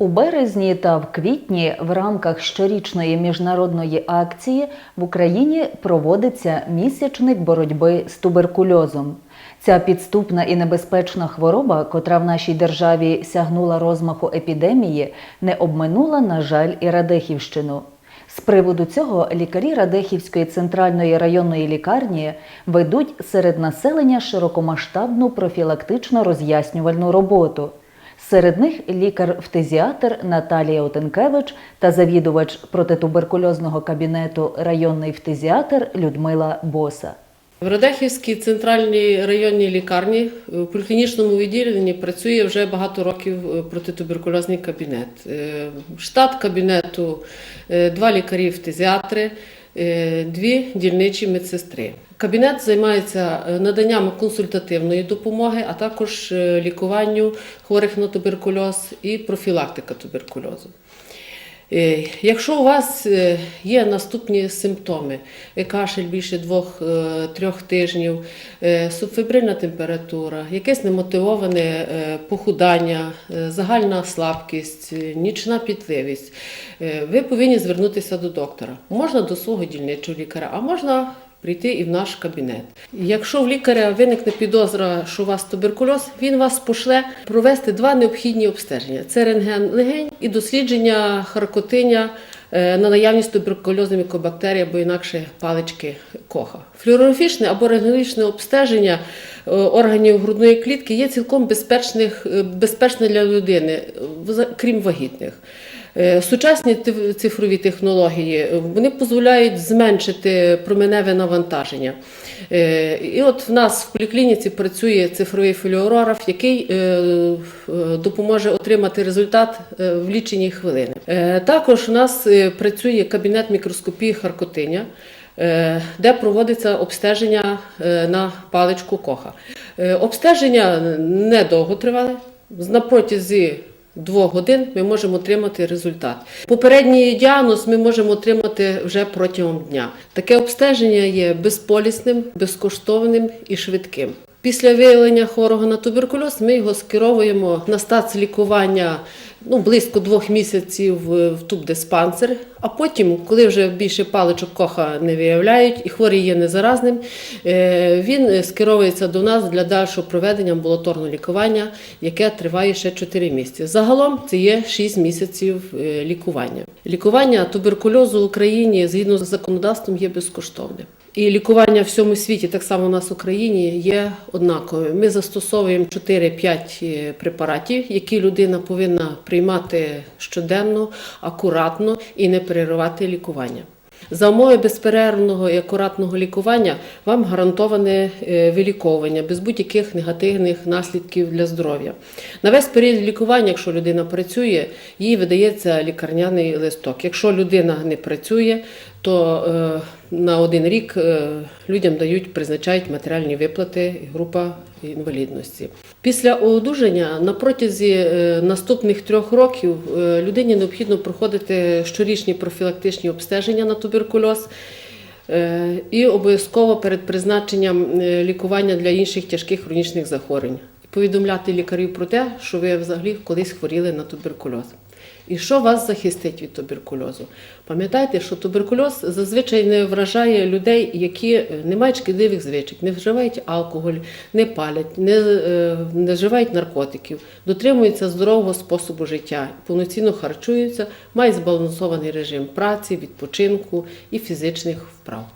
У березні та в квітні в рамках щорічної міжнародної акції в Україні проводиться місячник боротьби з туберкульозом. Ця підступна і небезпечна хвороба, котра в нашій державі сягнула розмаху епідемії, не обминула, на жаль, і Радехівщину. З приводу цього лікарі Радехівської центральної районної лікарні ведуть серед населення широкомасштабну профілактично роз'яснювальну роботу. Серед них лікар-фтизіатр Наталія Отенкевич та завідувач протитуберкульозного кабінету районний фтизіатр Людмила Боса. В Радехівській центральній районній лікарні в поліклінічному відділенні працює вже багато років е, протитуберкульозний кабінет. Е, Штат кабінету е, два лікарі-фтизіатри, е, дві дільничі медсестри. Кабінет займається е, наданням консультативної допомоги, а також е, лікуванню хворих на туберкульоз і профілактика туберкульозу. Е, Якщо у вас е, є наступні симптоми, е, кашель більше двох-трьох тижнів, субфебрильна температура, якесь немотивоване похудання, загальна слабкість, нічна пітливість, ви повинні звернутися до доктора. Можна до свого дільничого лікаря, а можна прийти і в наш кабінет. Якщо в лікаря виникне підозра, що у вас туберкульоз, він вас пошле провести два необхідні обстеження: це рентген легень і дослідження харкотиня е, на наявність туберкульозної мікобактерії або інакше палички коха. Флюорографічне або рентгенологічне обстеження е, органів грудної клітки є цілком е, безпечне для людини, крім вагітних. Е, Сучасні цифрові технології е, вони дозволяють зменшити променеве навантаження. Е, І от в нас в поліклініці працює цифровий флюорограф, який допоможе отримати результат в лічені хвилини. Також у нас працює кабінет мікроскопії Харкотиня. Де проводиться обстеження на паличку коха. Обстеження недовго тривали. На протязі двох годин ми можемо отримати результат. Попередній діагноз ми можемо отримати вже протягом дня. Таке обстеження є безполісним, безкоштовним і швидким. Після виявлення хворого на туберкульоз ми його скеровуємо на стац-лікування ну, близько двох місяців в в тубдиспансер, а потім, коли вже більше паличок коха не виявляють і хворий є незаразним, е, він скеровується до нас для дальшого проведення амбулаторного лікування, яке триває ще 4 місяці. Загалом це є 6 місяців е, лікування. Лікування туберкульозу в Україні згідно з законодавством є безкоштовним. І лікування в всьому світі, так само у нас в Україні, є однаковим. Ми застосовуємо 4-5 препаратів, які людина повинна приймати щоденно, акуратно і не переривати лікування. За умови безперервного і акуратного лікування вам гарантоване е, виліковування без будь-яких негативних наслідків для здоров'я. На весь період лікування, якщо людина працює, їй видається лікарняний листок. Якщо людина не працює, то е, на один рік е, людям дають, призначають матеріальні виплати група інвалідності. Після одужання на протязі е, наступних трьох років людині необхідно проходити щорічні профілактичні обстеження на туберкульоз. І обов'язково перед призначенням лікування для інших тяжких хронічних захворювань. Повідомляти лікарів про те, що ви взагалі колись хворіли на туберкульоз. І що вас захистить від туберкульозу? Пам'ятайте, що туберкульоз зазвичай не вражає людей, які е, не мають шкідливих звичок, не вживають алкоголь, не палять, не, е, не вживають наркотиків, дотримуються здорового способу життя, повноцінно харчуються, мають збалансований режим праці, відпочинку і фізичних вправ.